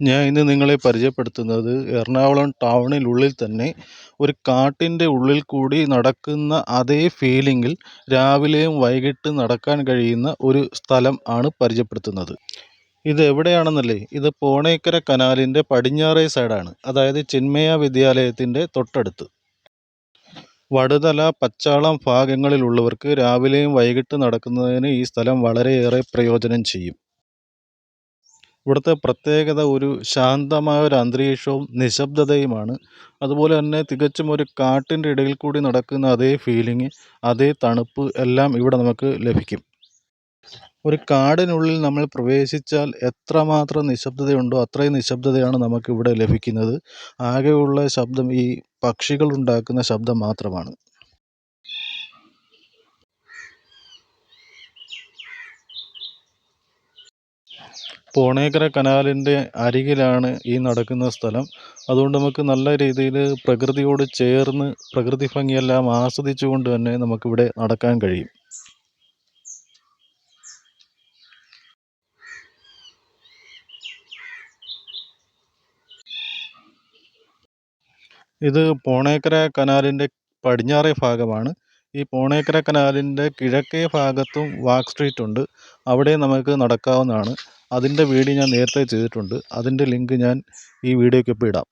ഞാൻ ഇന്ന് നിങ്ങളെ പരിചയപ്പെടുത്തുന്നത് എറണാകുളം ടൗണിനുള്ളിൽ തന്നെ ഒരു കാട്ടിന്റെ ഉള്ളിൽ കൂടി നടക്കുന്ന അതേ ഫീലിങ്ങിൽ രാവിലെയും വൈകിട്ട് നടക്കാൻ കഴിയുന്ന ഒരു സ്ഥലം ആണ് പരിചയപ്പെടുത്തുന്നത്. ഇത് എവിടെയാണെന്നല്ലേ? ഇത് പോണേക്കര കനാലിന്റെ പടിഞ്ഞാറേ സൈഡാണ് അതായത് ചിന്മയ വിദ്യാലയത്തിന്റെ തൊട്ടടുത്ത്. വടുതല പച്ചാളം ഭാഗങ്ങളിലുള്ളവർക്ക് രാവിലെയും വൈകിട്ട് നടക്കുന്നതിന് ഈ സ്ഥലം വളരെയേറെ പ്രയോജനം ചെയ്യും. ഇവിടുത്തെ പ്രത്യേകത ഒരു ശാന്തമായ ഒരു അന്തരീക്ഷവും നിശബ്ദതയുമാണ്. അതുപോലെ തന്നെ തികച്ചും ഒരു കാട്ടിന്റെ ഇടയിൽ കൂടി നടക്കുന്ന അതേ ഫീലിംഗ് അതേ തണുപ്പ് എല്ലാം ഇവിടെ നമുക്ക് ലഭിക്കും. ഒരു കാടിനുള്ളിൽ നമ്മൾ പ്രവേശിച്ചാൽ എത്രമാത്രം നിശബ്ദതയുണ്ടോ അത്രയും നിശബ്ദതയാണ് നമുക്കിവിടെ ലഭിക്കുന്നത്. ആകെയുള്ള ശബ്ദം ഈ പക്ഷികൾ ഉണ്ടാക്കുന്ന ശബ്ദം മാത്രമാണ്. പോണേക്കര കനാലിന്റെ അരികിലാണ് ഈ നടക്കുന്ന സ്ഥലം. അതുകൊണ്ട് നമുക്ക് നല്ല രീതിയിൽ പ്രകൃതിയോട് ചേർന്ന് പ്രകൃതി ഭംഗിയെല്ലാം ആസ്വദിച്ചുകൊണ്ട് തന്നെ നമുക്കിവിടെ നടക്കാൻ കഴിയും. ഇത് പോണേക്കര കനാലിന്റെ പടിഞ്ഞാറേ ഭാഗമാണ്. ഈ പോണേക്കര കനാലിന്റെ കിഴക്കേ ഭാഗത്തും വാക്ക് സ്ട്രീറ്റ് ഉണ്ട്. അവിടെ നമുക്ക് നടക്കാവുന്നതാണ്. അതിന്റെ വീഡിയോ ഞാൻ നേരത്തെ ചെയ്തിട്ടുണ്ട്. അതിന്റെ ലിങ്ക് ഞാൻ ഈ വീഡിയോയ്ക്കൊപ്പം ഇടാം.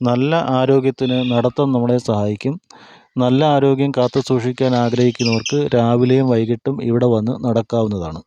നല്ല ആരോഗ്യത്തിന് നടത്തം നമ്മളെ സഹായിക്കും. നല്ല ആരോഗ്യം കാത്തു സൂക്ഷിക്കാൻ ആഗ്രഹിക്കുന്നവർക്ക് രാവിലെയും വൈകിട്ടും ഇവിടെ വന്ന് നടക്കാവുന്നതാണ്.